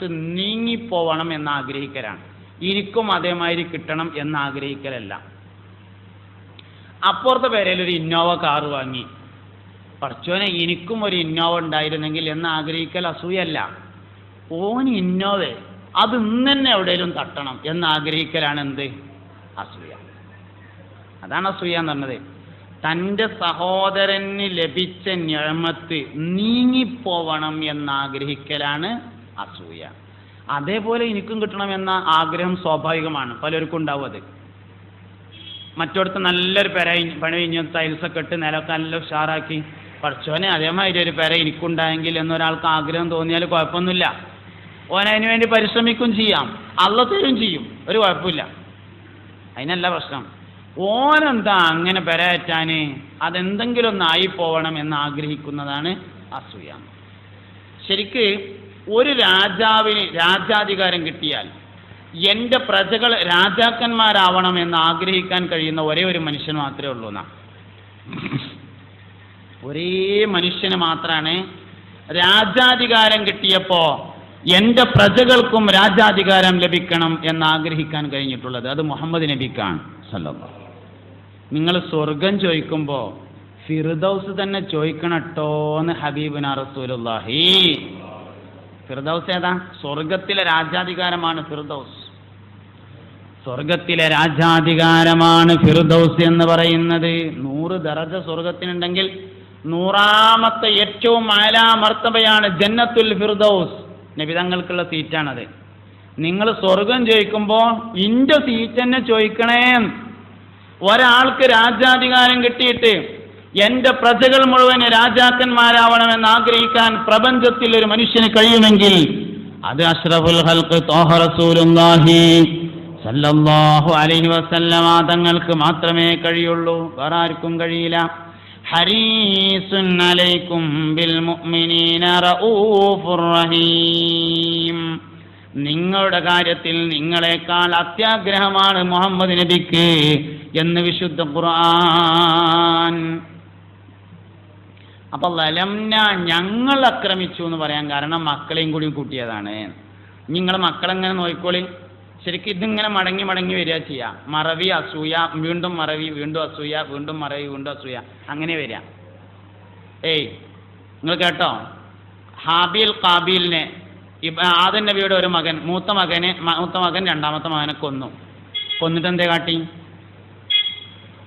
ഞാമത്ത് നീങ്ങിപ്പോവണം എന്ന് ആഗ്രഹിക്കലാണ് എനിക്കും അതേമാതിരി കിട്ടണം എന്ന് ആഗ്രഹിക്കലല്ല അപ്പുറത്തെ പേരയിൽ ഒരു ഇന്നോവ കാറ് വാങ്ങി. പറച്ചോനെ എനിക്കും ഒരു ഇന്നോവ ഉണ്ടായിരുന്നെങ്കിൽ എന്ന് ആഗ്രഹിക്കൽ അസൂയല്ല. ഓൻ ഇന്നോവ അത് ഇന്ന് തന്നെ എവിടെയെങ്കിലും തട്ടണം എന്ന് ആഗ്രഹിക്കലാണ് എന്ത്? അസൂയ. അതാണ് അസൂയ എന്ന് പറഞ്ഞത്. തന്റെ സഹോദരന് ലഭിച്ച ഞഴമത്ത് നീങ്ങിപ്പോവണം എന്ന് ആഗ്രഹിക്കലാണ് അസൂയ. അതേപോലെ എനിക്കും കിട്ടണമെന്ന ആഗ്രഹം സ്വാഭാവികമാണ്. പലർക്കും ഉണ്ടാവും അത്. മറ്റോടത്ത് നല്ലൊരു പെര പണി കഴിഞ്ഞ് ടൈൽസൊക്കെ ഇട്ട് നിലമൊക്കെ നല്ല ഉഷാറാക്കി. പഠിച്ചോനെ അതേമാതിരി ഒരു പെര എനിക്കുണ്ടായെങ്കിൽ എന്നൊരാൾക്ക് ആഗ്രഹം തോന്നിയാൽ കുഴപ്പമൊന്നുമില്ല. ഓൻ അതിന് വേണ്ടി പരിശ്രമിക്കും ചെയ്യാം. അള്ള തരും ചെയ്യും. ഒരു കുഴപ്പമില്ല. അതിനല്ല പ്രശ്നം. ഓനെന്താ അങ്ങനെ പെരയറ്റാന് അതെന്തെങ്കിലും ഒന്ന് പോകണം എന്ന് ആഗ്രഹിക്കുന്നതാണ് അസൂയ. ശരിക്ക് ഒരു രാജാവിന് രാജാധികാരം കിട്ടിയാൽ എന്റെ പ്രജകൾ രാജാക്കന്മാരാവണം എന്ന് ആഗ്രഹിക്കാൻ കഴിയുന്ന ഒരേ ഒരു മനുഷ്യൻ മാത്രമേ ഉള്ളൂ എന്നാ. ഒരേ മനുഷ്യന് മാത്രമാണ് രാജാധികാരം കിട്ടിയപ്പോ എന്റെ പ്രജകൾക്കും രാജാധികാരം ലഭിക്കണം എന്ന് ആഗ്രഹിക്കാൻ കഴിഞ്ഞിട്ടുള്ളത് അത് മുഹമ്മദ് നബിക്കാണ് സല്ലോ നിങ്ങൾ സ്വർഗം ചോദിക്കുമ്പോൾ ഫിർദൗസ് തന്നെ ചോദിക്കണട്ടോ എന്ന് ഹബീബിന റസൂലുള്ളാഹി. ഫിർദൗസ് ഏതാ? സ്വർഗത്തിലെ രാജാധികാരമാണ് ഫിർദൗസ്. സ്വർഗത്തിലെ രാജാധികാരമാണ് ഫിർദൗസ് എന്ന് പറയുന്നത്. നൂറ് ദറജ സ്വർഗത്തിനുണ്ടെങ്കിൽ നൂറാമത്തെ ഏറ്റവും ആലാമർത്തബയാണ് ജന്നത്തുൽ ഫിർദൗസ്. നബിതങ്ങൾക്കുള്ള സീറ്റാണത്. നിങ്ങൾ സ്വർഗം ചോദിക്കുമ്പോൾ ഇന്റെ സീറ്റ് തന്നെ ചോദിക്കണേ ഒരാൾക്ക് രാജാധികാരം കിട്ടിയിട്ട് എന്റെ പ്രജകൾ മുഴുവൻ രാജാക്കന്മാരാവണമെന്ന് ആഗ്രഹിക്കാൻ പ്രപഞ്ചത്തിൽ ഒരു മനുഷ്യന് കഴിയുമെങ്കിൽ അത് അഷ്റഫുൽ ഹൽക്ക് സല്ലല്ലാഹു അലൈഹി തങ്ങൾക്ക് മാത്രമേ കഴിയുള്ളൂ. വേറെ ആർക്കും കഴിയില്ല. ഹരീസുൻ അലൈക്കും ബിൽ മുഅ്മിനീന റഹീം. നിങ്ങളുടെ കാര്യത്തിൽ നിങ്ങളെക്കാൾ അത്യാഗ്രഹമാണ് മുഹമ്മദ് നബിക്ക് എന്ന് വിശുദ്ധ ഖുർആൻ. അപ്പൊ വലംന ഞങ്ങൾ ആക്രമിച്ചു എന്ന് പറയാൻ കാരണം മക്കളെയും കൂടി കൂട്ടിയതാണ്. നിങ്ങൾ മക്കളെങ്ങനെ നോക്കിക്കോളി? ശരിക്കും ഇതിങ്ങനെ മടങ്ങി മടങ്ങി വരിക ചെയ്യാം. മറവി അസൂയ വീണ്ടും മറവി വീണ്ടും അസൂയ വീണ്ടും മറവി വീണ്ടും അസൂയ. അങ്ങനെ വരിക. ഏയ് നിങ്ങൾ കേട്ടോ? ഹാബിൽ കാബീലിനെ ഇബ- ആദം നബിയുടെ ഒരു മകൻ മൂത്ത മകനെ മൂത്ത മകൻ രണ്ടാമത്തെ മകനെ കൊന്നു. കൊന്നിട്ട് എന്തേ കാട്ടി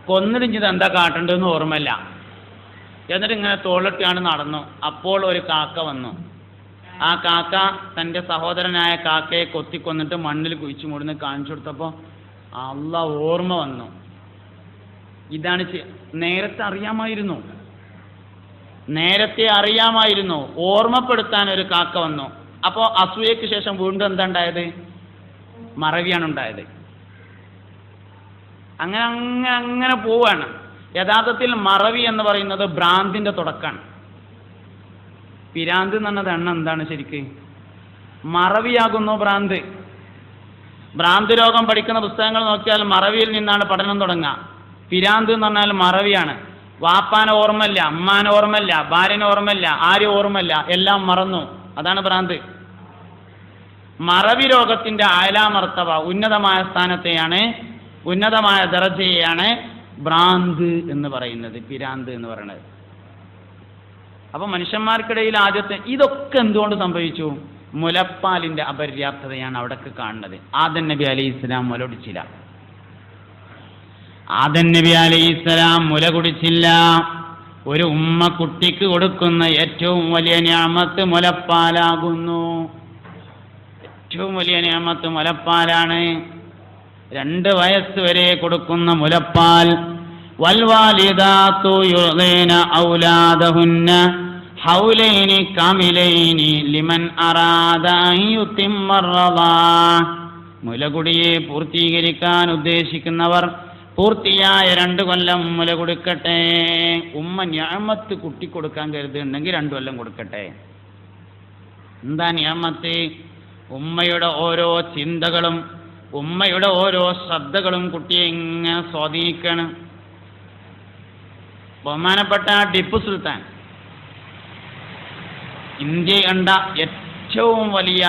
കൊന്നിടിഞ്ഞത് എന്താ കാട്ടേണ്ടതെന്ന് ഓർമ്മയില്ല. എന്നിട്ട് ഇങ്ങനെ തോളിട്ടാണ് നടന്നു. അപ്പോൾ ഒരു കാക്ക വന്നു. ആ കാക്ക തന്റെ സഹോദരനായ കാക്കയെ കൊത്തിക്കൊന്നിട്ട് മണ്ണിൽ കുഴിച്ചു മൂടുന്ന കാണിച്ചു കൊടുത്തപ്പോൾ അള്ള ഓർമ്മ വന്നു. ഇതാണ് നേരത്തെ അറിയാമായിരുന്നു. നേരത്തെ അറിയാമായിരുന്നു. ഓർമ്മപ്പെടുത്താൻ ഒരു കാക്ക വന്നു. അപ്പോൾ അസൂയക്ക് ശേഷം വീണ്ടും എന്താ ഉണ്ടായത്? മറവിയാണ് ഉണ്ടായത്. അങ്ങനെ അങ്ങനെ അങ്ങനെ പോവാണ്. യഥാർത്ഥത്തിൽ മറവി എന്ന് പറയുന്നത് ഭ്രാന്തിന്റെ തുടക്കമാണ് പിരാന്ത് എന്ന് പറഞ്ഞത് എണ്ണ എന്താണ് ശരിക്ക്? മറവിയാകുന്നു ഭ്രാന്ത്. ഭ്രാന്ത് രോഗം പഠിക്കുന്ന പുസ്തകങ്ങൾ നോക്കിയാൽ മറവിയിൽ നിന്നാണ് പഠനം തുടങ്ങുക. പിരാന്ത് എന്ന് പറഞ്ഞാൽ മറവിയാണ്. വാപ്പാൻ ഓർമ്മല്ല അമ്മാൻ ഓർമ്മല്ല ഭാര്യൻ ഓർമ്മല്ല ആരും ഓർമ്മല്ല എല്ലാം മറന്നു. അതാണ് ഭ്രാന്ത്. മറവി രോഗത്തിന്റെ ആലാമർത്തവ ഉന്നതമായ സ്ഥാനത്തെയാണ് ഉന്നതമായ ദർജയെയാണ് ഭ്രാന്ത് എന്ന് പറയുന്നത് പിരാന്ത് എന്ന് പറയുന്നത്. അപ്പൊ മനുഷ്യന്മാർക്കിടയിൽ ആദ്യത്തെ ഇതൊക്കെ എന്തുകൊണ്ട് സംഭവിച്ചു? മുലപ്പാലിന്റെ അപര്യാപ്തതയാണ് അവിടേക്ക് കാണുന്നത്. ആദൻ നബി അലൈഹി ഇസ്ലാം മുല കുടിച്ചില്ല. ആദൻ നബി അലൈഹി ഇസ്ലാം മുല കുടിച്ചില്ല. ഒരു ഉമ്മ കുട്ടിക്ക് കൊടുക്കുന്ന ഏറ്റവും വലിയ ഞാമത്ത് മുലപ്പാലാകുന്നു. ഏറ്റവും വലിയ നിയമത്ത് മുലപ്പാലാണ്. രണ്ട് വയസ്സ് വരെ കൊടുക്കുന്ന മുലപ്പാൽ. ഹൗലൈനി ലിമൻ. മുലകുടിയെ പൂർത്തീകരിക്കാൻ ഉദ്ദേശിക്കുന്നവർ പൂർത്തിയായ രണ്ട് കൊല്ലം മുല കൊടുക്കട്ടെ. ഉമ്മ ഞാമത്ത് കുട്ടി കൊടുക്കാൻ കരുതുന്നുണ്ടെങ്കിൽ രണ്ടു കൊല്ലം കൊടുക്കട്ടെ. എന്താ ഞാമത്ത്? ഉമ്മയുടെ ഓരോ ചിന്തകളും ഉമ്മയുടെ ഓരോ ശ്രദ്ധകളും കുട്ടിയെ ഇങ്ങനെ സ്വാധീനിക്കണം. ബഹുമാനപ്പെട്ട ടിപ്പു സുൽത്താൻ ഇന്ത്യ കണ്ട ഏറ്റവും വലിയ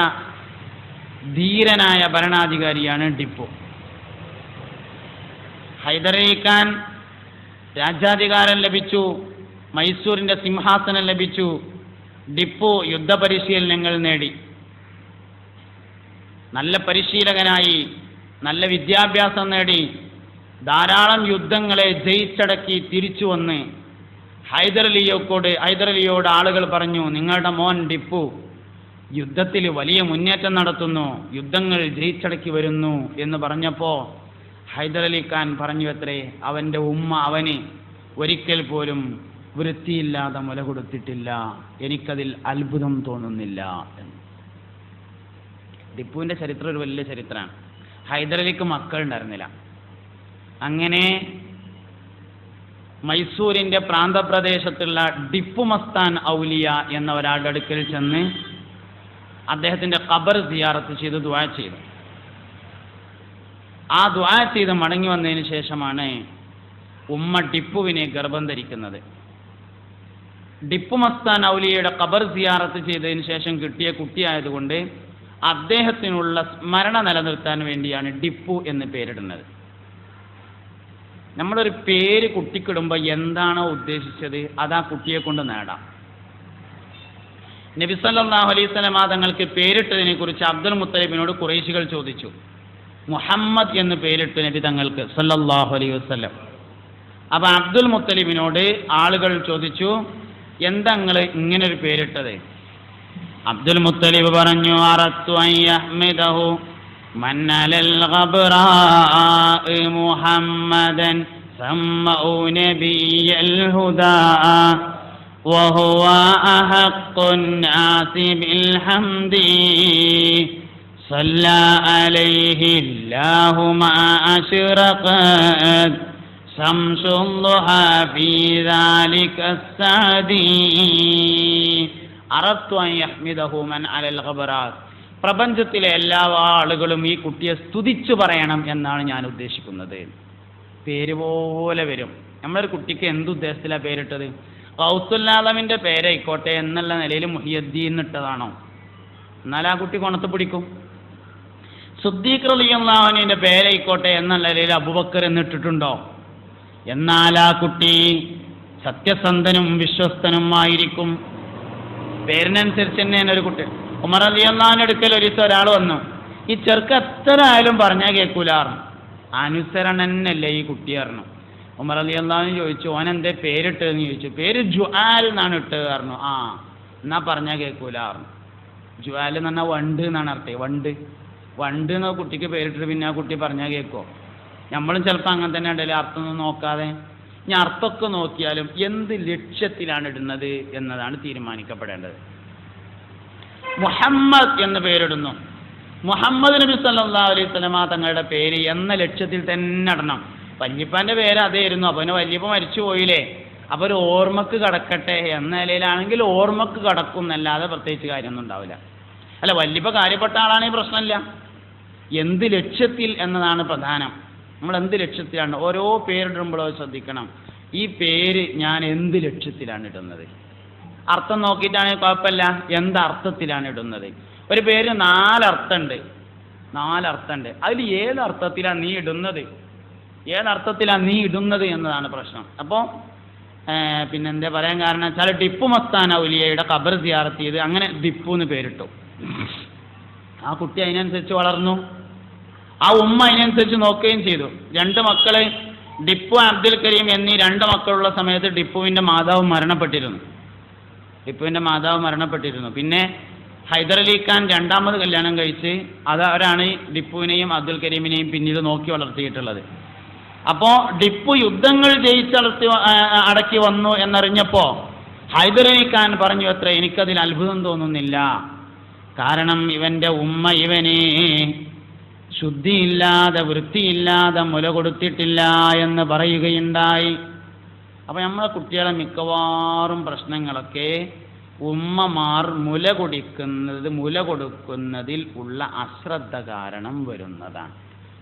ധീരനായ ഭരണാധികാരിയാണ് ടിപ്പു. ഹൈദരലി രാജ്യാധികാരം ലഭിച്ചു മൈസൂരിന്റെ സിംഹാസനം ലഭിച്ചു ടിപ്പു യുദ്ധപരിശീലനങ്ങൾ നേടി. നല്ല പരിശീലകനായി നല്ല വിദ്യാഭ്യാസം നേടി ധാരാളം യുദ്ധങ്ങളെ ജയിച്ചടക്കി തിരിച്ചു വന്ന് ഹൈദരലിയോക്കോട് ഹൈദരലിയോട് ആളുകൾ പറഞ്ഞു നിങ്ങളുടെ മോൻ ഡിപ്പു യുദ്ധത്തിൽ വലിയ മുന്നേറ്റം നടത്തുന്നു യുദ്ധങ്ങൾ ജയിച്ചടക്കി വരുന്നു എന്ന് പറഞ്ഞപ്പോൾ ഹൈദരലി ഖാൻ പറഞ്ഞു അത്രേ അവന്റെ ഉമ്മ അവന് ഒരിക്കൽ പോലും വൃത്തിയില്ലാതെ മുല കൊടുത്തിട്ടില്ല. എനിക്കതിൽ അത്ഭുതം തോന്നുന്നില്ല. എന്ന്. ടിപ്പുവിന്റെ ചരിത്രം ഒരു വലിയ ചരിത്രമാണ്. ഹൈദരലിക്ക് മക്കൾ ഉണ്ടായിരുന്നില്ല അങ്ങനെ മൈസൂരിന്റെ പ്രാന്തപ്രദേശത്തുള്ള ടിപ്പു മസ്താൻ ഔലിയ എന്ന ഒരാളുടെ അടുക്കൽ ചെന്ന് അദ്ദേഹത്തിന്റെ ഖബർ സിയാറത്ത് ചെയ്ത് ദ്വാ ചെയ്തു. ആ ദ്വാ ചെയ്ത് മടങ്ങി വന്നതിന് ശേഷമാണ് ഉമ്മ ടിപ്പുവിനെ ഗർഭം ധരിക്കുന്നത്. ടിപ്പു മസ്താൻ ഔലിയയുടെ ഖബർ സിയാറത്ത് ചെയ്തതിന് ശേഷം കിട്ടിയ കുട്ടിയായതുകൊണ്ട് അദ്ദേഹത്തിനുള്ള സ്മരണ നിലനിർത്താൻ വേണ്ടിയാണ് ഡിപ്പു എന്ന് പേരിടുന്നത്. നമ്മളൊരു പേര് കുട്ടിക്കിടുമ്പോൾ എന്താണോ ഉദ്ദേശിച്ചത് അത് ആ കുട്ടിയെ കൊണ്ട് നേടാം. നബി സല്ലല്ലാഹു അലൈഹി വസല്ലം തങ്ങൾക്ക് പേരിട്ടതിനെ കുറിച്ച് അബ്ദുൽ മുത്തലിബിനോട് കുറേശികൾ ചോദിച്ചു. മുഹമ്മദ് എന്ന് പേരിട്ടു നബി തങ്ങൾക്ക് സല്ലല്ലാഹു അലൈഹി വസ്ലം അപ്പൊ അബ്ദുൽ മുത്തലിബിനോട് ആളുകൾ ചോദിച്ചു എന്താ നിങ്ങൾ ഇങ്ങനൊരു പേരിട്ടത്? അബ്ദുൽ മുത്തലിബ് പറഞ്ഞു അറത്തു അൻ യഹ്മിദഹു من على الغبراء محمدا سموا نبي الهدى وهو أحق الناس بالحمد صلى عليه الله ما أشرقت شمس الضحى في ذلك السعدي അറത്വൻ അലൽ ഖബറാസ് പ്രപഞ്ചത്തിലെ എല്ലാ ആളുകളും ഈ കുട്ടിയെ സ്തുതിച്ചു പറയണം എന്നാണ് ഞാൻ ഉദ്ദേശിക്കുന്നത്. പേര് പോലെ വരും. നമ്മളൊരു കുട്ടിക്ക് എന്തുദ്ദേശത്തിലാണ് പേരിട്ടത്? ഗൗസുല്ലാദമിന്റെ പേരായിക്കോട്ടെ എന്നുള്ള നിലയിൽ മുഹിയദ്ദീൻ ഇട്ടതാണോ? എന്നാൽ ആ കുട്ടി കൊണത്ത് പിടിക്കും. സുദ്ദീഖ് റലിയുള്ളവനിന്റെ പേരായിക്കോട്ടെ എന്നുള്ള നിലയിൽ അബുബക്കർ എന്നിട്ടിട്ടുണ്ടോ എന്നാൽ ആ കുട്ടി സത്യസന്ധനും വിശ്വസ്തനുമായിരിക്കും. പേരിനനുസരിച്ച് തന്നെയാണ് ഒരു കുട്ടി. ഉമർ അലി അള്ളാഹിന്റെ അടുക്കൽ ഒരു ഒരാൾ വന്നു. ഈ ചെറുക്ക് എത്ര ആയാലും പറഞ്ഞാൽ കേൾക്കൂലാർന്നു അനുസരണ തന്നെയല്ലേ ഈ കുട്ടി പറഞ്ഞു. ഉമർ അലി അള്ളാഹിന് ചോദിച്ചു ഓൻ എന്തേ പേരിട്ടതെന്ന് ചോദിച്ചു. പേര് ജുആൽ എന്നാണ് ഇട്ടത് പറഞ്ഞു. ആ എന്നാ പറഞ്ഞാൽ കേൾക്കൂലാർന്നു ജുആൽ എന്ന് പറഞ്ഞാൽ വണ്ട് എന്നാണ് അർത്ഥം. വണ്ട്. വണ്ട് എന്ന കുട്ടിക്ക് പേരിട്ടിട്ട് പിന്നെ ആ കുട്ടി പറഞ്ഞാൽ കേൾക്കുമോ നമ്മളും ചിലപ്പോൾ അങ്ങനെ തന്നെ ഉണ്ടല്ലേ അർത്ഥം ഒന്നും നോക്കാതെ ഞാൻ അർത്ഥമൊക്കെ നോക്കിയാലും എന്ത് ലക്ഷ്യത്തിലാണ് ഇടുന്നത് എന്നതാണ് തീരുമാനിക്കപ്പെടേണ്ടത്. മുഹമ്മദ് എന്ന് പേരിടുന്നു. മുഹമ്മദ് നബി സല്ലാ അലൈഹി സ്വലമ തങ്ങളുടെ പേര് എന്ന ലക്ഷ്യത്തിൽ തന്നെ ഇടണം. വല്യപ്പാന്റെ പേര് അതായിരുന്നു. അപ്പൊ വല്യപ്പ മരിച്ചു പോയില്ലേ? അപ്പൊ ഒരു ഓർമ്മക്ക് കടക്കട്ടെ എന്ന നിലയിലാണെങ്കിൽ ഓർമ്മക്ക് കടക്കും എന്നല്ലാതെ പ്രത്യേകിച്ച് കാര്യമൊന്നും ഉണ്ടാവില്ല. അല്ല വല്യപ്പ കാര്യപ്പെട്ട ആളാണെങ്കിൽ പ്രശ്നമില്ല. എന്ത് ലക്ഷ്യത്തിൽ എന്നതാണ് പ്രധാനം. നമ്മൾ എന്ത് ലക്ഷ്യത്തിലാണ്? ഓരോ പേരിടുമ്പോഴോ ശ്രദ്ധിക്കണം. ഈ പേര് ഞാൻ എന്ത് ലക്ഷ്യത്തിലാണ് ഇടുന്നത്? അർത്ഥം നോക്കിയിട്ടാണെങ്കിൽ കുഴപ്പമില്ല. എന്ത് അർത്ഥത്തിലാണ് ഇടുന്നത്? ഒരു പേര് നാലർത്ഥമുണ്ട്. നാലർത്ഥമുണ്ട്. അതിൽ ഏത് അർത്ഥത്തിലാണ് നീ ഇടുന്നത്? ഏതർത്ഥത്തിലാണ് നീ ഇടുന്നത് എന്നതാണ് പ്രശ്നം. അപ്പോൾ പിന്നെ എന്താ പറയാൻ കാരണം വെച്ചാൽ ടിപ്പു മസ്താന ഔലിയയുടെ ഖബർ സിയാറത്ത് ചെയ്ത് അങ്ങനെ ടിപ്പു എന്ന് പേരിട്ടു. ആ കുട്ടി അതിനനുസരിച്ച് വളർന്നു. ആ ഉമ്മ അതിനനുസരിച്ച് നോക്കുകയും ചെയ്തു. രണ്ട് മക്കളെ ടിപ്പു അബ്ദുൽ കരീം എന്നീ രണ്ട് മക്കളുള്ള സമയത്ത് ടിപ്പുവിന്റെ മാതാവ് മരണപ്പെട്ടിരുന്നു. ടിപ്പുവിന്റെ മാതാവ് മരണപ്പെട്ടിരുന്നു. പിന്നെ ഹൈദരലി ഖാൻ രണ്ടാമത് കല്യാണം കഴിച്ച് അത് അവരാണ് ടിപ്പുവിനെയും അബ്ദുൽ കരീമിനെയും പിന്നീട് നോക്കി വളർത്തിയിട്ടുള്ളത്. അപ്പോൾ ടിപ്പു യുദ്ധങ്ങൾ ജയിച്ചടത്തി അടക്കി വന്നു എന്നറിഞ്ഞപ്പോൾ ഹൈദരലി ഖാൻ പറഞ്ഞു അത്ര എനിക്കതിൽ അത്ഭുതം തോന്നുന്നില്ല. കാരണം ഇവന്റെ ഉമ്മ ഇവനെ ശുദ്ധിയില്ലാതെ വൃത്തിയില്ലാതെ മുല കൊടുത്തിട്ടില്ല എന്ന് പറയുകയുണ്ടായി. അപ്പോൾ നമ്മളെ കുട്ടികളെ മിക്കവാറും പ്രശ്നങ്ങളൊക്കെ ഉമ്മമാർ മുല കുടിക്കുന്നത് മുല കൊടുക്കുന്നതിൽ ഉള്ള അശ്രദ്ധ കാരണം വരുന്നതാണ്.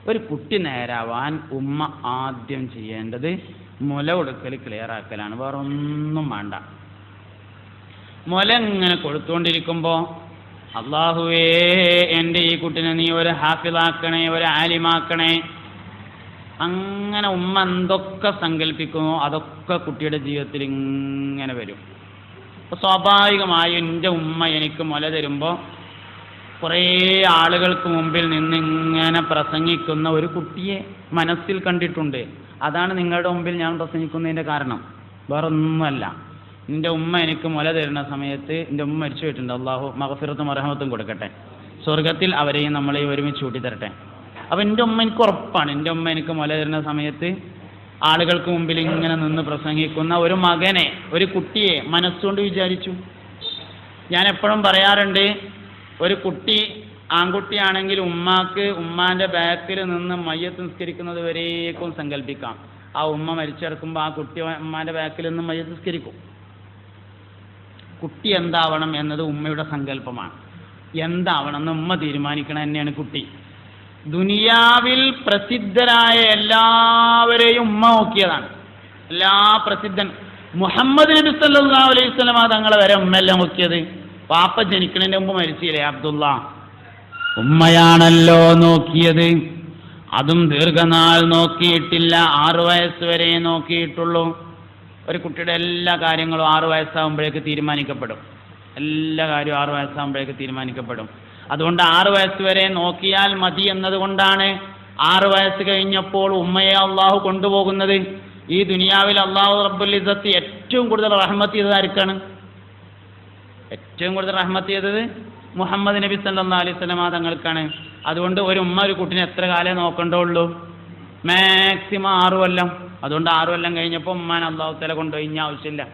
ഒരു കുട്ടി നേരാവാൻ ഉമ്മ ആദ്യം ചെയ്യേണ്ടത് മുല കൊടുക്കൽ ക്ലിയർ ആക്കലാണ്. വേണ്ട. മുല ഇങ്ങനെ കൊടുത്തുകൊണ്ടിരിക്കുമ്പോൾ അള്ളാഹുവേ എന്റെ ഈ കുട്ടിനെ നീ ഒരു ഹാഫിളാക്കണേ ഒരു ആലിമാക്കണേ. അങ്ങനെ ഉമ്മ എന്തൊക്കെ സങ്കല്പിക്കുമോ അതൊക്കെ കുട്ടിയുടെ ജീവിതത്തിൽ ഇങ്ങനെ വരും. അപ്പോൾ സ്വാഭാവികമായും എന്റെ ഉമ്മ എനിക്ക് മുല തരുമ്പോൾ കുറേ ആളുകൾക്ക് മുമ്പിൽ നിന്ന് ഇങ്ങനെ പ്രസംഗിക്കുന്ന ഒരു കുട്ടിയെ മനസ്സിൽ കണ്ടിട്ടുണ്ട്. അതാണ് നിങ്ങളുടെ മുമ്പിൽ ഞാൻ പ്രസംഗിക്കുന്നതിന്റെ കാരണം. വേറൊന്നുമല്ല. എന്റെ ഉമ്മ എനിക്ക് മുല തരുന്ന സമയത്ത് എന്റെ ഉമ്മ മരിച്ചു പോയിട്ടുണ്ട്. അള്ളാഹു മഹഫിറത്തും അർഹമത്തും കൊടുക്കട്ടെ. സ്വർഗത്തിൽ അവരെയും നമ്മളെയും ഒരുമിച്ച് കൂട്ടി തരട്ടെ അപ്പം എന്റെ ഉമ്മ എനിക്ക് ഉറപ്പാണ്. എന്റെ ഉമ്മ എനിക്ക് മുല തരുന്ന സമയത്ത് ആളുകൾക്ക് മുമ്പിൽ ഇങ്ങനെ നിന്ന് പ്രസംഗിക്കുന്ന ഒരു മകനെ ഒരു കുട്ടിയെ മനസ്സുകൊണ്ട് വിചാരിച്ചു. ഞാൻ എപ്പോഴും പറയാറുണ്ട് ഒരു കുട്ടി ആൺകുട്ടിയാണെങ്കിൽ ഉമ്മാക്ക് ഉമ്മാന്റെ ബാക്കിൽ നിന്ന് മയ്യത്ത് നിസ്കരിക്കുന്നത് വരേക്കും സങ്കല്പിക്കാം. ആ ഉമ്മ മരിച്ചെടുക്കുമ്പോൾ ആ കുട്ടി ഉമ്മാന്റെ ബാക്കിൽ നിന്ന് മയ്യത്ത് നിസ്കരിക്കും. കുട്ടി എന്താവണം എന്നത് ഉമ്മയുടെ സങ്കല്പമാണ്. എന്താവണം എന്ന് ഉമ്മ തീരുമാനിക്കണം തന്നെയാണ് കുട്ടി. ദുനിയാവിൽ പ്രസിദ്ധരായ എല്ലാവരെയും ഉമ്മ നോക്കിയതാണ്. എല്ലാ പ്രസിദ്ധൻ മുഹമ്മദ് നബി സല്ലാ അലൈഹി വസല്ലമ തങ്ങളെ വരെ ഉമ്മയെല്ലാം നോക്കിയത്? പാപ്പ ജനിക്കണതിന് മുമ്പ് മരിച്ചില്ലേ അബ്ദുള്ള? ഉമ്മയാണല്ലോ നോക്കിയത്. അതും ദീർഘനാൾ നോക്കിയിട്ടില്ല. ആറു വയസ്സ് വരെ നോക്കിയിട്ടുള്ളൂ. ഒരു കുട്ടിയുടെ എല്ലാ കാര്യങ്ങളും ആറു വയസ്സാകുമ്പോഴേക്ക് തീരുമാനിക്കപ്പെടും. എല്ലാ കാര്യവും ആറു വയസ്സാകുമ്പോഴേക്ക് തീരുമാനിക്കപ്പെടും. അതുകൊണ്ട് ആറു വയസ്സ് വരെ നോക്കിയാൽ മതി എന്നതുകൊണ്ടാണ് ആറു വയസ്സ് കഴിഞ്ഞപ്പോൾ ഉമ്മയെ അള്ളാഹു കൊണ്ടുപോകുന്നത്. ഈ ദുനിയാവിൽ അള്ളാഹു റബ്ബുൽ ഇസത്ത് ഏറ്റവും കൂടുതൽ റഹ്മത്ത് ചെയ്തത് ആർക്കാണ്? ഏറ്റവും കൂടുതൽ റഹ്മത്ത് ചെയ്തത് മുഹമ്മദ് നബി സല്ലാ അലൈഹി സ്വലമ തങ്ങൾക്കാണ്. അതുകൊണ്ട് ഒരു ഉമ്മ ഒരു കുട്ടിനെ എത്ര കാലേ നോക്കണ്ടുള്ളൂ മാക്സിമം ആറു കൊല്ലം. അതുകൊണ്ട് ആറു കൊല്ലം കഴിഞ്ഞപ്പോൾ ഉമ്മാൻ അള്ളാഹു തല കൊണ്ടുപോയി ഇനി ആവശ്യമില്ല.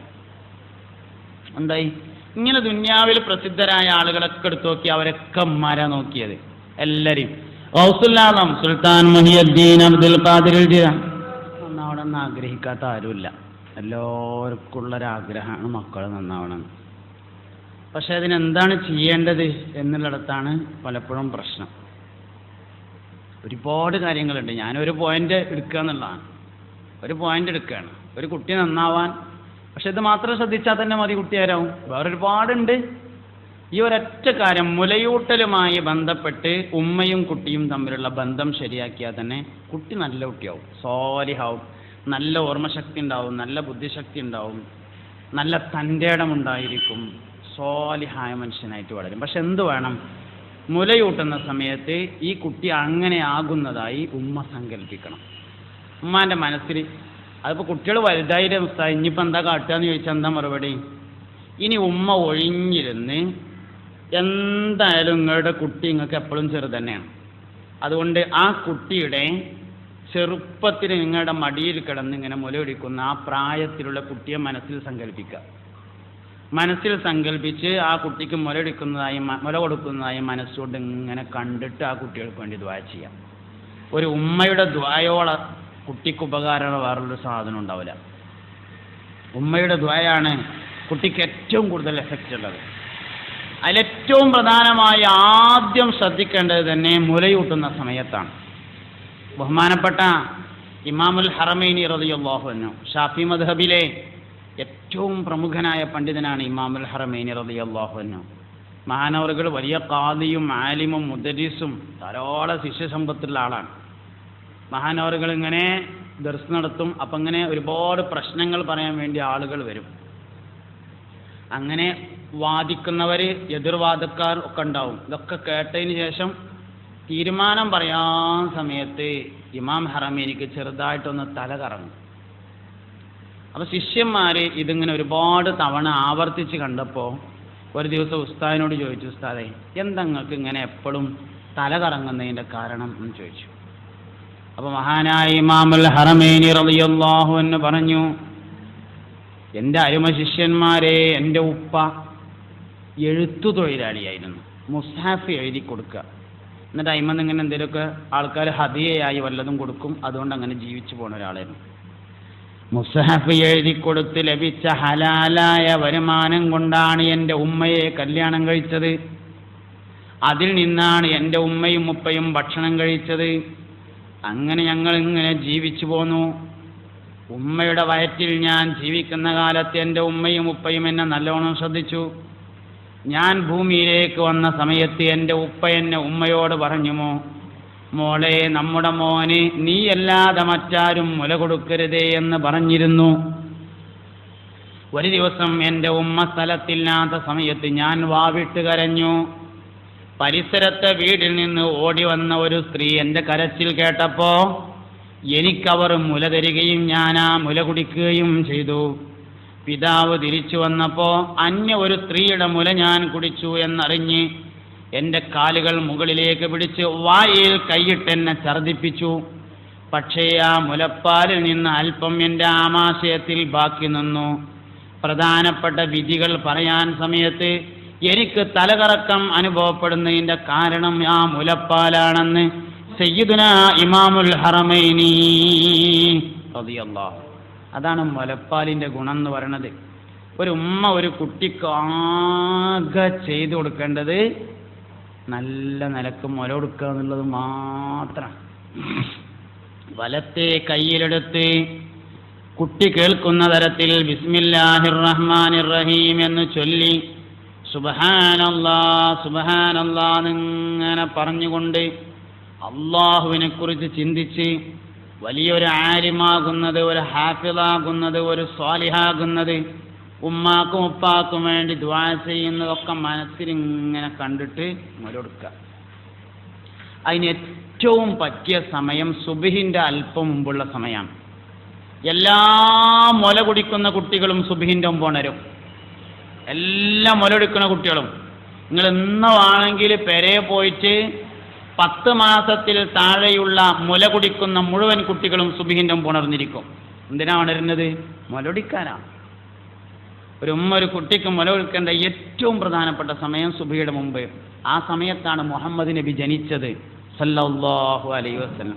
എന്തായി? ഇങ്ങനെ ദുന്യാവിൽ പ്രസിദ്ധരായ ആളുകളൊക്കെ എടുത്തു നോക്കി അവരൊക്കെ ഉമ്മാരാ നോക്കിയത്. എല്ലാരെയും. ഗൗസുല്ലാദം സുൽത്താൻ മുഹിയുദ്ദീൻ അബ്ദുൽ ഖാദിർ ആഗ്രഹിക്കാത്ത ആരുമില്ല. എല്ലാവർക്കും ഉള്ളൊരാഗ്രഹമാണ് മക്കൾ നന്നാവണം. പക്ഷെ അതിനെന്താണ് ചെയ്യേണ്ടത് എന്നുള്ളിടത്താണ് പലപ്പോഴും പ്രശ്നം. ഒരുപാട് കാര്യങ്ങളുണ്ട്. ഞാനൊരു പോയിന്റ് എടുക്കുക എന്നുള്ളതാണ്. ഒരു പോയിന്റ് എടുക്കുകയാണ്. ഒരു കുട്ടി നന്നാവാൻ. പക്ഷെ ഇത് മാത്രം ശ്രദ്ധിച്ചാൽ തന്നെ മതി കുട്ടി ആരാവും വേറൊരുപാടുണ്ട്. ഈ ഒരൊറ്റ കാര്യം മുലയൂട്ടലുമായി ബന്ധപ്പെട്ട് ഉമ്മയും കുട്ടിയും തമ്മിലുള്ള ബന്ധം ശരിയാക്കിയാൽ തന്നെ കുട്ടി നല്ല കുട്ടിയാവും. സോലിഹാവും നല്ല ഓർമ്മശക്തി ഉണ്ടാവും നല്ല ബുദ്ധിശക്തി ഉണ്ടാവും. നല്ല തന്റെ ഉണ്ടായിരിക്കും സോലിഹായ മനുഷ്യനായിട്ട് വളരും. പക്ഷെ എന്ത് വേണം? മുലയൂട്ടുന്ന സമയത്ത് ഈ കുട്ടി അങ്ങനെ ആകുന്നതായി ഉമ്മ സങ്കല്പിക്കണം. ഉമ്മാന്റെ മനസ്സിൽ അതിപ്പോൾ കുട്ടികൾ വലുതായിട്ട് ഇനിയിപ്പോൾ എന്താ കാട്ടുക എന്ന് ചോദിച്ചാൽ എന്താ മറുപടി? ഇനി ഉമ്മ ഒഴിഞ്ഞിരുന്ന് എന്തായാലും നിങ്ങളുടെ കുട്ടി നിങ്ങൾക്ക് എപ്പോഴും ചെറു തന്നെയാണ്. അതുകൊണ്ട് ആ കുട്ടിയുടെ ചെറുപ്പത്തിൽ നിങ്ങളുടെ മടിയിൽ കിടന്ന് ഇങ്ങനെ മുലയൊടിക്കുന്ന ആ പ്രായത്തിലുള്ള കുട്ടിയെ മനസ്സിൽ സങ്കല്പിക്കുക. മനസ്സിൽ സങ്കല്പിച്ച് ആ കുട്ടിക്ക് മുലയൊടിക്കുന്നതായി മുല കൊടുക്കുന്നതായി മനസ്സുകൊണ്ട് ഇങ്ങനെ കണ്ടിട്ട് ആ കുട്ടികൾക്ക് വേണ്ടി ദ്വാ ചെയ്യാം. ഒരു ഉമ്മയുടെ ദ്വായോള കുട്ടിക്ക് ഉപകാരമുള്ള വേറൊരു സാധനം ഉണ്ടാവില്ല. ഉമ്മയുടെ ദ്വയാണ് കുട്ടിക്ക് ഏറ്റവും കൂടുതൽ എഫക്റ്റ് ഉള്ളത്. അതിലേറ്റവും പ്രധാനമായി ആദ്യം ശ്രദ്ധിക്കേണ്ടത് തന്നെ മുലയൂട്ടുന്ന സമയത്താണ്. ബഹുമാനപ്പെട്ട ഇമാമുൽ ഹറമൈനി അൻഹു ഷാഫി മദ്ഹബിലെ ഏറ്റവും പ്രമുഖനായ പണ്ഡിതനാണ് ഇമാമുൽ ഹറമൈനി അൻഹു. മഹാനവറുകൾ വലിയ കാദിയും ആലിമും മുദരീസും ധാരാളം ശിഷ്യസമ്പത്തുള്ള ആളാണ്. മഹാനവറുകൾ ഇങ്ങനെ ദർശനം നടത്തും. അപ്പം അങ്ങനെ ഒരുപാട് പ്രശ്നങ്ങൾ പറയാൻ വേണ്ടി ആളുകൾ വരും. അങ്ങനെ വാദിക്കുന്നവർ എതിർവാദക്കാർ ഒക്കെ ഉണ്ടാവും. ഇതൊക്കെ കേട്ടതിന് ശേഷം തീരുമാനം പറയാൻ സമയത്ത് ഇമാം ഹറമേനിക്ക് ചെറുതായിട്ടൊന്ന് തല കറങ്ങും. അപ്പോൾ ശിഷ്യന്മാർ ഇതിങ്ങനെ ഒരുപാട് തവണ ആവർത്തിച്ച് കണ്ടപ്പോൾ ഒരു ദിവസം ഉസ്താദിനോട് ചോദിച്ചു ഉസ്താദെ എന്താ നിങ്ങൾക്ക് ഇങ്ങനെ എപ്പോഴും തല കറങ്ങുന്നതിന്റെ കാരണം? എന്ന് ചോദിച്ചു. അപ്പോൾ മഹാനായ ഇമാമുൽ ഹറമേനി റളിയല്ലാഹു എന്ന് പറഞ്ഞു എന്റെ അരുമ ശിഷ്യന്മാരെ എന്റെ ഉപ്പ എഴുത്തു തൊഴിലാളിയായിരുന്നു മുസ്ഹാഫ് എഴുതി കൊടുക്കുക. എന്നിട്ട് അയിമെന്ന് ഇങ്ങനെ എന്തെങ്കിലുമൊക്കെ ആൾക്കാർ ഹദിയയായി വല്ലതും കൊടുക്കും. അതുകൊണ്ട് അങ്ങനെ ജീവിച്ചു പോണ ഒരാളായിരുന്നു. മുസ്ഹഫ് എഴുതി കൊടുത്ത് ലഭിച്ച ഹലാലായ വരുമാനം കൊണ്ടാണ് എന്റെ ഉമ്മയെ കല്യാണം കഴിച്ചത്. അതിൽ നിന്നാണ് എന്റെ ഉമ്മയും ഉപ്പയും ഭക്ഷണം കഴിച്ചത്. അങ്ങനെ ഞങ്ങൾ ഇങ്ങനെ ജീവിച്ചു പോന്നു. ഉമ്മയുടെ വയറ്റിൽ ഞാൻ ജീവിക്കുന്ന കാലത്ത് എന്റെ ഉമ്മയും ഉപ്പയും എന്നെ നല്ലോണം ശ്രദ്ധിച്ചു. ഞാൻ ഭൂമിയിലേക്ക് വന്ന സമയത്ത് എന്റെ ഉപ്പ എന്നെ ഉമ്മയോട് പറഞ്ഞുമോ മോളെ നമ്മുടെ മോന് നീയല്ലാതെ മറ്റാരും മുല കൊടുക്കരുതേ എന്ന് പറഞ്ഞിരുന്നു. ഒരു ദിവസം എന്റെ ഉമ്മ സ്ഥലത്തില്ലാത്ത സമയത്ത് ഞാൻ വാവിട്ട് കരഞ്ഞു. പരിസരത്തെ വീടിൽ നിന്ന് ഓടി വന്ന ഒരു സ്ത്രീ എന്റെ കരച്ചിൽ കേട്ടപ്പോ എനിക്കവർ മുല തരികയും ഞാൻ ആ മുല കുടിക്കുകയും ചെയ്തു. പിതാവ് തിരിച്ചു വന്നപ്പോ അന്യ ഒരു സ്ത്രീയുടെ മുല ഞാൻ കുടിച്ചു എന്നറിഞ്ഞ് എന്റെ കാലുകൾ മുകളിലേക്ക് പിടിച്ച് വായിൽ കൈയിട്ട് എന്നെ ഛർദിപ്പിച്ചു പക്ഷേ ആ മുലപ്പാലിൽ നിന്ന് അല്പം എന്റെ ആമാശയത്തിൽ ബാക്കി നിന്നു. പ്രധാനപ്പെട്ട വിധികൾ പറയാൻ സമയത്ത് എനിക്ക് തലകറക്കം അനുഭവപ്പെടുന്നതിന്റെ കാരണം ആ മുലപ്പാലാണെന്ന് സയ്യിദുന ഇമാമുൽ ഹറമൈനി അതാണ് മുലപ്പാലിന്റെ ഗുണം എന്ന് പറയണത്. ഒരു ഉമ്മ ഒരു കുട്ടിക്ക് ആകെ ചെയ്തു കൊടുക്കേണ്ടത് നല്ല നിലയ്ക്ക് മുല കൊടുക്കുക എന്നുള്ളത് മാത്രം. വലത്തെ കയ്യിലെടുത്ത് കുട്ടി കേൾക്കുന്ന തരത്തിൽ ബിസ്മില്ലാഹിർ റഹ്മാനിർ റഹീം എന്ന് ചൊല്ലി സുബഹാനല്ലാ സുബഹാനല്ലാ എന്നിങ്ങനെ പറഞ്ഞുകൊണ്ട് അള്ളാഹുവിനെക്കുറിച്ച് ചിന്തിച്ച് വലിയൊരു ആരിമാകുന്നത് ഒരു ഹാഫിളാകുന്നത് ഒരു സ്വാലിഹാകുന്നത് ഉമ്മാക്കും ഉപ്പാക്കും വേണ്ടി ദ്വാ ചെയ്യുന്നതൊക്കെ മനസ്സിൽ ഇങ്ങനെ കണ്ടിട്ട് മുരൊടുക്കുക അതിന് ഏറ്റവും പറ്റിയ സമയം സുബിഹിന്റെ അല്പം മുമ്പുള്ള സമയമാണ്. എല്ലാ മുല കുടിക്കുന്ന കുട്ടികളും സുബിഹിന്റെ മുമ്പ് ഉണരും. എല്ലാ മുല കുടിക്കുന്ന കുട്ടികളും. നിങ്ങൾ ഇന്നവാണെങ്കിൽ പെരെ പോയിട്ട് പത്ത് മാസത്തിൽ താഴെയുള്ള മുല കുടിക്കുന്ന മുഴുവൻ കുട്ടികളും സുബിഹിന്റെ പുണർന്നിരിക്കും എന്തിനാണ് എന്തിനാ ഉണരുന്നത്? മുലൊടിക്കാനാണ് ഒരു ഉമ്മ ഒരു കുട്ടിക്ക് മുല കൊടുക്കേണ്ട ഏറ്റവും പ്രധാനപ്പെട്ട സമയം സുബിയുടെ മുമ്പ്. ആ സമയത്താണ് മുഹമ്മദ് നബി ജനിച്ചത്. സല്ലാഹു അലൈഹി വസ്ലം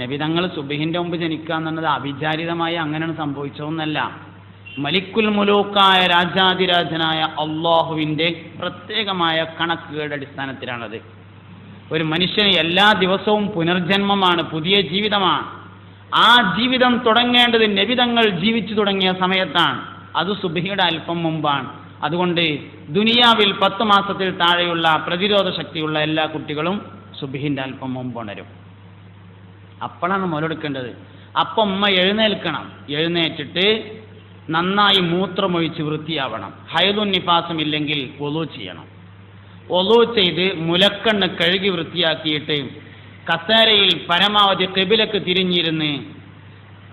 നബി തങ്ങൾ സുബിഹിന്റെ മുമ്പ് ജനിക്കുക എന്നുള്ളത് അവിചാരിതമായി അങ്ങനെയാണ് സംഭവിച്ചതെന്നല്ല. മലിക്കുൽ മുലൂക്കായ രാജാതിരാജനായ അള്ളാഹുവിന്റെ പ്രത്യേകമായ കണക്കുകളുടെ അടിസ്ഥാനത്തിലാണത്. ഒരു മനുഷ്യന് എല്ലാ ദിവസവും പുനർജന്മമാണ് പുതിയ ജീവിതമാണ്. ആ ജീവിതം തുടങ്ങേണ്ടത് നബിതങ്ങൾ ജീവിച്ചു തുടങ്ങിയ സമയത്താണ്. അത് സുബഹിയുടെ അല്പം മുമ്പാണ്. അതുകൊണ്ട് ദുനിയാവിൽ പത്ത് മാസത്തിൽ താഴെയുള്ള പ്രതിരോധ ശക്തിയുള്ള എല്ലാ കുട്ടികളും സുബിഹിന്റെ അല്പം മുമ്പ് ഉണരും. അപ്പോഴാണ് മുരടുക്കേണ്ടത് അപ്പം ഉമ്മ എഴുന്നേൽക്കണം. എഴുന്നേറ്റിട്ട് നന്നായി മൂത്രമൊഴിച്ച് വൃത്തിയാവണം. ഹൈദുൻ നിഫാസം ഇല്ലെങ്കിൽ ഒലു ചെയ്യണം. ഒലു ചെയ്ത് മുലക്കണ്ണ് കഴുകി വൃത്തിയാക്കിയിട്ട് കസേരയിൽ പരമാവധി കെബിലക്ക് തിരിഞ്ഞിരുന്ന്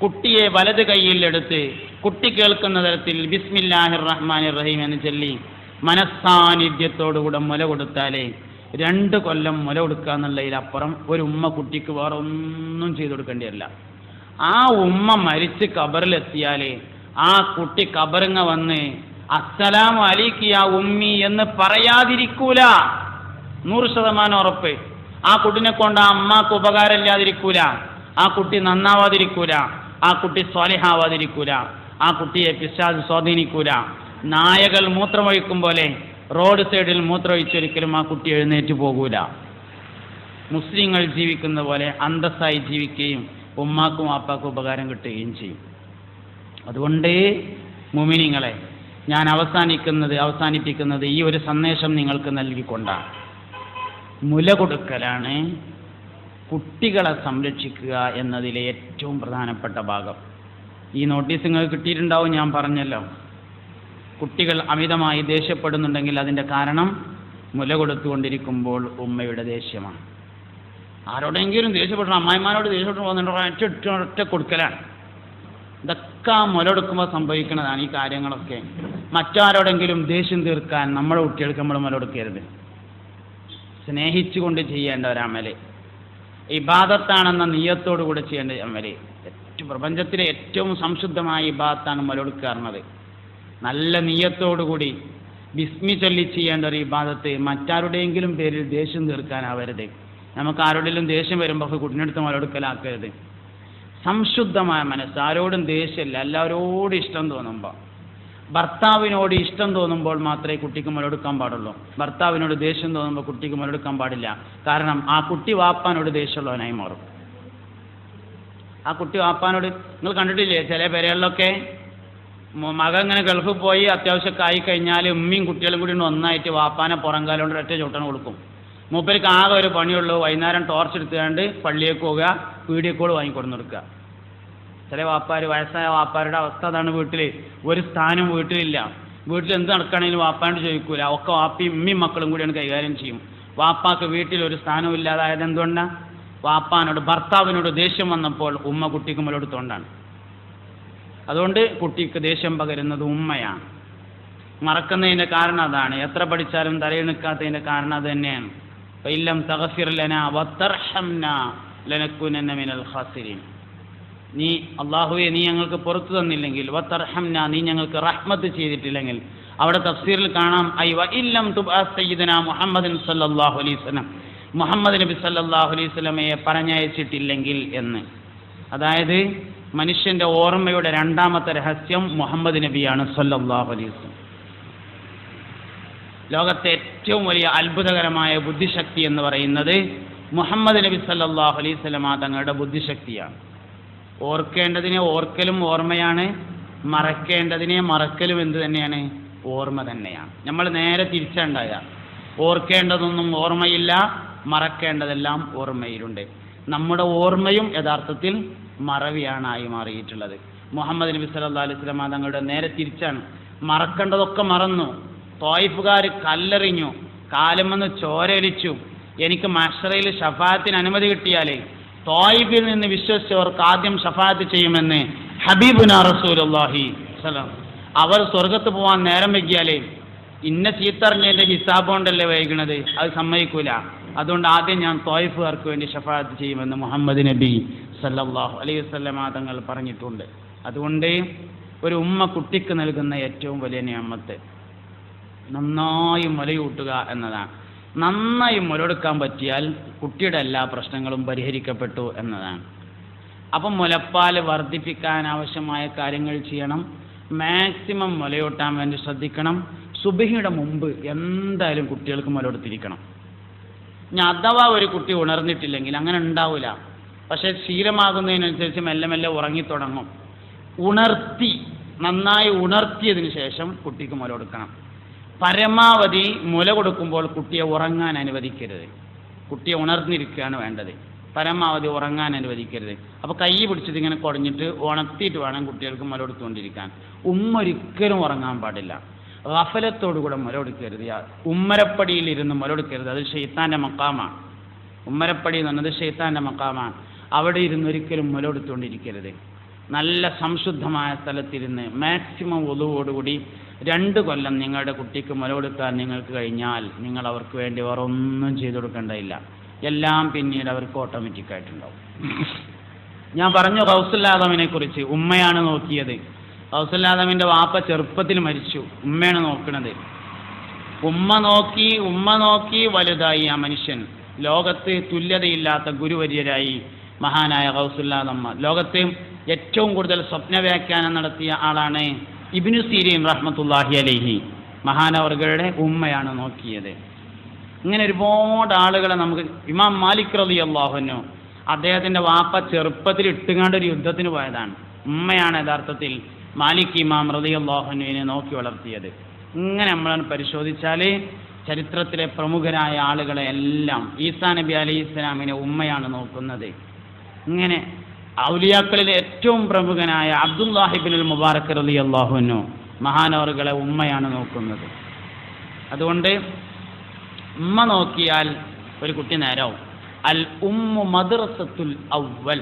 കുട്ടിയെ വലത് കൈയിൽ കുട്ടി കേൾക്കുന്ന തരത്തിൽ ബിസ്മില്ലാഹിർ റഹ്മാൻ റഹീം എന്ന് ചൊല്ലി മനസ്സാന്നിധ്യത്തോടുകൂടെ മുല കൊടുത്താലേ രണ്ട് കൊല്ലം മുല കൊടുക്കുക എന്നുള്ളതിലപ്പുറം ഒരു ഉമ്മ കുട്ടിക്ക് വേറെ ഒന്നും ചെയ്തു കൊടുക്കേണ്ടിയല്ല. ആ ഉമ്മ മരിച്ച് കബറിലെത്തിയാലേ ആ കുട്ടി കബറങ്ങ വന്ന് അസ്സലാം അലിക്കിയ ഉമ്മി എന്ന് പറയാതിരിക്കൂല. നൂറ് ശതമാനം ഉറപ്പ്. ആ കുട്ടിനെ കൊണ്ട് ആ അമ്മയ്ക്ക് ഉപകാരമില്ലാതിരിക്കൂല. ആ കുട്ടി നന്നാവാതിരിക്കൂല. ആ കുട്ടി സ്വാലിഹാവാതിരിക്കൂല. ആ കുട്ടിയെ പിശാജ് സ്വാധീനിക്കൂല. നായകൾ മൂത്രമൊഴിക്കും പോലെ റോഡ് സൈഡിൽ മൂത്രമൊഴിച്ചൊരിക്കലും ആ കുട്ടി എഴുന്നേറ്റ് പോകൂല. മുസ്ലിങ്ങൾ ജീവിക്കുന്ന പോലെ അന്തസ്സായി ജീവിക്കുകയും ഉമ്മാക്കും അപ്പാക്കും ഉപകാരം കിട്ടുകയും ചെയ്യും. അതുകൊണ്ട് മുമിനിങ്ങളെ ഞാൻ അവസാനിക്കുന്നത് അവസാനിപ്പിക്കുന്നത് ഈ ഒരു സന്ദേശം നിങ്ങൾക്ക് നൽകിക്കൊണ്ടാണ്. മുല കൊടുക്കലാണ് കുട്ടികളെ സംരക്ഷിക്കുക എന്നതിലെ ഏറ്റവും പ്രധാനപ്പെട്ട ഭാഗം. ഈ നോട്ടീസ് നിങ്ങൾക്ക് കിട്ടിയിട്ടുണ്ടാവും ഞാൻ പറഞ്ഞല്ലോ. കുട്ടികൾ അമിതമായി ദേഷ്യപ്പെടുന്നുണ്ടെങ്കിൽ അതിന്റെ കാരണം മുല കൊടുത്തുകൊണ്ടിരിക്കുമ്പോൾ ഉമ്മയുടെ ദേഷ്യമാണ്. ആരോടെങ്കിലും ദേഷ്യപ്പെട്ടു അമ്മായിമാരോട് ദേഷ്യപ്പെട്ടു പോകുന്നുണ്ടോ ഒറ്റ ഒറ്റ കൊടുക്കലാണ്. ഇതൊക്കെ ആ മുല സംഭവിക്കുന്നതാണ് ഈ കാര്യങ്ങളൊക്കെ. മറ്റാരോടെങ്കിലും ദേഷ്യം തീർക്കാൻ നമ്മുടെ കുട്ടികൾക്ക് നമ്മൾ മുല കൊടുക്കരുത് സ്നേഹിച്ചുകൊണ്ട് ചെയ്യേണ്ട ഒരു അമൽ. ഇബാദത്താണെന്ന നീയത്തോടു കൂടെ ചെയ്യേണ്ട അമൽ. ഏറ്റവും പ്രപഞ്ചത്തിലെ ഏറ്റവും സംശുദ്ധമായ ഇബാദത്താണ് മുല കൊടുക്കാറുള്ളത് നല്ല നീയത്തോടുകൂടി ബിസ്മി ചൊല്ലി ചെയ്യേണ്ട ഒരു ഇബാദത്ത് മറ്റാരുടെയെങ്കിലും പേരിൽ ദേഷ്യം തീർക്കാനാവരുത്. നമുക്ക് ആരോടെങ്കിലും ദേഷ്യം വരുമ്പോൾ കുട്ടിനടുത്ത് മുലകൊടുക്കലാക്കരുത് സംശുദ്ധമായ മനസ്സ്. ആരോടും ദേഷ്യമില്ല. എല്ലാവരോടും ഇഷ്ടം തോന്നുമ്പോൾ ഭർത്താവിനോട് ഇഷ്ടം തോന്നുമ്പോൾ മാത്രമേ കുട്ടിക്ക് മുലകൊടുക്കാൻ പാടുള്ളൂ. ഭർത്താവിനോട് ദേഷ്യം തോന്നുമ്പോൾ കുട്ടിക്ക് മുലകൊടുക്കാൻ പാടില്ല. കാരണം ആ കുട്ടി വാപ്പാനോട് ദേഷ്യമുള്ളവനായി മാറും. ആ കുട്ടി വാപ്പാനോട് നിങ്ങൾ കണ്ടിട്ടില്ലേ ചില പേരുകളിലൊക്കെ മകൻ ഇങ്ങനെ ഗൾഫിൽ പോയി അത്യാവശ്യമൊക്കെ ആയി കഴിഞ്ഞാൽ ഉമ്മയും കുട്ടികളും കൂടി ഒന്ന് ഒന്നായിട്ട് വാപ്പാനെ പുറം ഒറ്റ ചൂട്ടണം കൊടുക്കും. മൂപ്പർക്ക് ആകെ ഒരു പണിയുള്ളൂ. വൈകുന്നേരം ടോർച്ച് എടുത്തുകൊണ്ട് പള്ളിയേക്ക് പോവുക. വീഡിയോ കോൾ വാങ്ങിക്കൊടുന്ന് കൊടുക്കുക ചില വാപ്പാർ വയസ്സായ വാപ്പാരുടെ അവസ്ഥ അതാണ് വീട്ടിൽ ഒരു സ്ഥാനം വീട്ടിലില്ല. വീട്ടിൽ എന്ത് നടക്കുകയാണെങ്കിലും വാപ്പാണ്ട് ചോദിക്കൂല. ഒക്കെ വാപ്പയും ഉമ്മയും മക്കളും കൂടിയാണ് കൈകാര്യം ചെയ്യും. വാപ്പാക്ക് വീട്ടിൽ ഒരു സ്ഥാനവും ഇല്ലാതായത് എന്തുകൊണ്ടാണ് വാപ്പാനോട് ഭർത്താവിനോട് ദേഷ്യം വന്നപ്പോൾ ഉമ്മ കുട്ടിക്ക് മുലെടുത്തോണ്ടാണ് അതുകൊണ്ട് കുട്ടിക്ക് ദേഷ്യം പകരുന്നത് ഉമ്മയാണ്. മറക്കുന്നതിന്റെ കാരണം അതാണ്. എത്ര പഠിച്ചാലും തലയിൽ നിൽക്കാത്തതിന്റെ കാരണം അത് തന്നെയാണ്. ഇല്ലം തകഫിർലന വത്തർഹംന ലനക്കുനന്ന മിനൽ ഖാസിരീൻ. നീ അള്ളാഹുവെ നീ ഞങ്ങൾക്ക് പുറത്തു തന്നില്ലെങ്കിൽ വത്തർഹംന നീ ഞങ്ങൾക്ക് റഹ്മത്ത് ചെയ്തിട്ടില്ലെങ്കിൽ അവിടെ തഫ്സീറിൽ കാണാം ഐ വ ഇല്ലം തുബാ സയ്യിദന മുഹമ്മദിൻ സല്ലല്ലാഹു അലൈഹി വസല്ലം. മുഹമ്മദ് നബി സല്ലല്ലാഹു അലൈഹി വസല്ലമയെ പറഞ്ഞയച്ചിട്ടില്ലെങ്കിൽ എന്ന്. അതായത് മനുഷ്യന്റെ ഓർമ്മയുടെ രണ്ടാമത്തെ രഹസ്യം മുഹമ്മദ് നബിയാണ് സല്ലല്ലാഹു അലൈഹി വസല്ലം. ലോകത്തെ ഏറ്റവും വലിയ അത്ഭുതകരമായ ബുദ്ധിശക്തി എന്ന് പറയുന്നത് മുഹമ്മദ് നബി സല്ലാഹു അലൈഹി വസല്ലമ തങ്ങളുടെ ബുദ്ധിശക്തിയാണ്. ഓർക്കേണ്ടതിനെ ഓർക്കലും ഓർമ്മയാണ് മറക്കേണ്ടതിനെ മറക്കലും എന്ത് തന്നെയാണ്? ഓർമ്മ തന്നെയാണ്. നമ്മൾ നേരെ തിരിച്ചുണ്ടായ ഓർക്കേണ്ടതൊന്നും ഓർമ്മയില്ല മറക്കേണ്ടതെല്ലാം ഓർമ്മയിലുണ്ട്. നമ്മുടെ ഓർമ്മയും യഥാർത്ഥത്തിൽ മറവിയാണായി മാറിയിട്ടുള്ളത്. മുഹമ്മദ് നബി സല്ലാ അലൈഹി വസല്ലമ തങ്ങളുടെ നേരെ തിരിച്ചാണ്. മറക്കേണ്ടതൊക്കെ മറന്നു. തോയിഫുകാർ കല്ലെറിഞ്ഞു കാലുമെന്ന് ചോരൊലിച്ചു. എനിക്ക് മഷറയിൽ ഷഫാത്തിന് അനുമതി കിട്ടിയാലേ തോയിബിൽ നിന്ന് വിശ്വസിച്ചവർക്ക് ആദ്യം ഷഫാത്ത് ചെയ്യുമെന്ന് ഹബീബുന റസൂലുള്ളാഹി സലാം അവർ സ്വർഗത്ത് പോകാൻ നേരം വൈകിയാലേ ഇന്ന ചീത്തറിഞ്ഞതിന്റെ ഹിസാബ് കൊണ്ടല്ലേ വൈകുന്നത് അത് സമ്മതിക്കൂല. അതുകൊണ്ട് ആദ്യം ഞാൻ തോയിഫുകാർക്ക് വേണ്ടി ഷഫാത്ത് ചെയ്യുമെന്ന് മുഹമ്മദ് നബി സല്ലാഹു അലൈഹി വസല്ലമ തങ്ങൾ പറഞ്ഞിട്ടുണ്ട്. അതുകൊണ്ട് ഒരു ഉമ്മ കുട്ടിക്ക് നൽകുന്ന ഏറ്റവും വലിയ നിയമത്ത് നന്നായി മുലയൂട്ടുക എന്നതാണ്. നന്നായി മുലയെടുക്കാൻ പറ്റിയാൽ കുട്ടിയുടെ എല്ലാ പ്രശ്നങ്ങളും പരിഹരിക്കപ്പെട്ടു എന്നതാണ്. അപ്പം മുലപ്പാൽ വർദ്ധിപ്പിക്കാൻ ആവശ്യമായ കാര്യങ്ങൾ ചെയ്യണം. മാക്സിമം മുലയൂട്ടാൻ വേണ്ടി ശ്രദ്ധിക്കണം. സുബഹിയുടെ മുമ്പ് എന്തായാലും കുട്ടികൾക്ക് മുലയെടുത്തിരിക്കണം. ഞാൻ അഥവാ ഒരു കുട്ടി ഉണർന്നിട്ടില്ലെങ്കിൽ അങ്ങനെ ഉണ്ടാവില്ല പക്ഷെ ശീലമാകുന്നതിനനുസരിച്ച് മെല്ലെ മെല്ലെ ഉറങ്ങിത്തുടങ്ങും. ഉണർത്തി നന്നായി ഉണർത്തിയതിന് ശേഷം കുട്ടിക്ക് മുല കൊടുക്കണം പരമാവധി മുല കൊടുക്കുമ്പോൾ കുട്ടിയെ ഉറങ്ങാൻ അനുവദിക്കരുത്. കുട്ടിയെ ഉണർന്നിരിക്കുകയാണ് വേണ്ടത്. പരമാവധി ഉറങ്ങാൻ അനുവദിക്കരുത്. അപ്പോൾ കൈ പിടിച്ചിട്ട് ഇങ്ങനെ കുടഞ്ഞിട്ട് ഉണർത്തിയിട്ട് വേണം കുട്ടികൾക്ക് മുല കൊടുത്തുകൊണ്ടിരിക്കാൻ. ഉമ്മ ഒരിക്കലും ഉറങ്ങാൻ പാടില്ല. റഫലത്തോടുകൂടെ മുല കൊടുക്കരുത്. ഉമ്മരപ്പടിയിൽ ഇരുന്ന് മുല കൊടുക്കരുത്. അത് ഷെയ്ത്താന്റെ മക്കാമാണ്. ഉമ്മരപ്പടി എന്ന് പറഞ്ഞത് ഷെയ്ത്താന്റെ മക്കാമാണ്. അവിടെ ഇരുന്ന് ഒരിക്കലും മുല കൊടുത്തുകൊണ്ടിരിക്കരുത്. നല്ല സംശുദ്ധമായ സ്ഥലത്തിരുന്ന് മാക്സിമം ഒതുവോടുകൂടി രണ്ട് കൊല്ലം നിങ്ങളുടെ കുട്ടിക്ക് മുല കൊടുക്കാൻ നിങ്ങൾക്ക് കഴിഞ്ഞാൽ നിങ്ങൾ അവർക്ക് വേണ്ടി വേറെ ഒന്നും ചെയ്തു കൊടുക്കേണ്ടതില്ല. എല്ലാം പിന്നീട് അവർക്ക് ഓട്ടോമാറ്റിക് ആയിട്ടുണ്ടാവും. ഞാൻ പറഞ്ഞു ഹൗസുല്ലാദമിനെ കുറിച്ച്. ഉമ്മയാണ് നോക്കിയത്. ഹൗസുല്ലാദമിന്റെ വാപ്പ ചെറുപ്പത്തിൽ മരിച്ചു. ഉമ്മയാണ് നോക്കുന്നത് ഉമ്മ നോക്കി ഉമ്മ നോക്കി വലുതായി ആ മനുഷ്യൻ. ലോകത്ത് തുല്യതയില്ലാത്ത ഗുരുവര്യരായി മഹാനായ ഹൗസുല്ലാദമ്മ ലോകത്ത് ഏറ്റവും കൂടുതൽ സ്വപ്ന വ്യാഖ്യാനം നടത്തിയ ആളാണ് ഇബിനു സീരീം റഹ്മത്തുല്ലാഹി അലൈഹി മഹാനവർഗയുടെ ഉമ്മയാണ് നോക്കിയത്. ഇങ്ങനെ ഒരുപാട് ആളുകളെ നമുക്ക് ഇമാം മാലിക് റലി അള്ളാഹുനു അദ്ദേഹത്തിന്റെ വാപ്പ ചെറുപ്പത്തിൽ ഇട്ടുകാണ്ട് ഒരു യുദ്ധത്തിന് പോയതാണ്. ഉമ്മയാണ് യഥാർത്ഥത്തിൽ മാലിക് ഇമാം റലി അള്ളാഹുനുവിനെ നോക്കി വളർത്തിയത്. ഇങ്ങനെ നമ്മൾ പരിശോധിച്ചാൽ ചരിത്രത്തിലെ പ്രമുഖരായ ആളുകളെ എല്ലാം ഈസാ നബി അലൈഹി ഇസ്ലാമിനെ ഉമ്മയാണ് നോക്കുന്നത്. ഇങ്ങനെ ഔലിയാക്കളിലെ ഏറ്റവും പ്രമുഖനായ അബ്ദുല്ലാഹിബിൻ മുബാറക് അലി അള്ളാഹുനു മഹാനവറുകളെ ഉമ്മയാണ് നോക്കുന്നത്. അതുകൊണ്ട് ഉമ്മ നോക്കിയാൽ ഒരു കുട്ടി നേരാവും. അൽ ഉമ്മു മദ്രസത്തുൽ അവൽ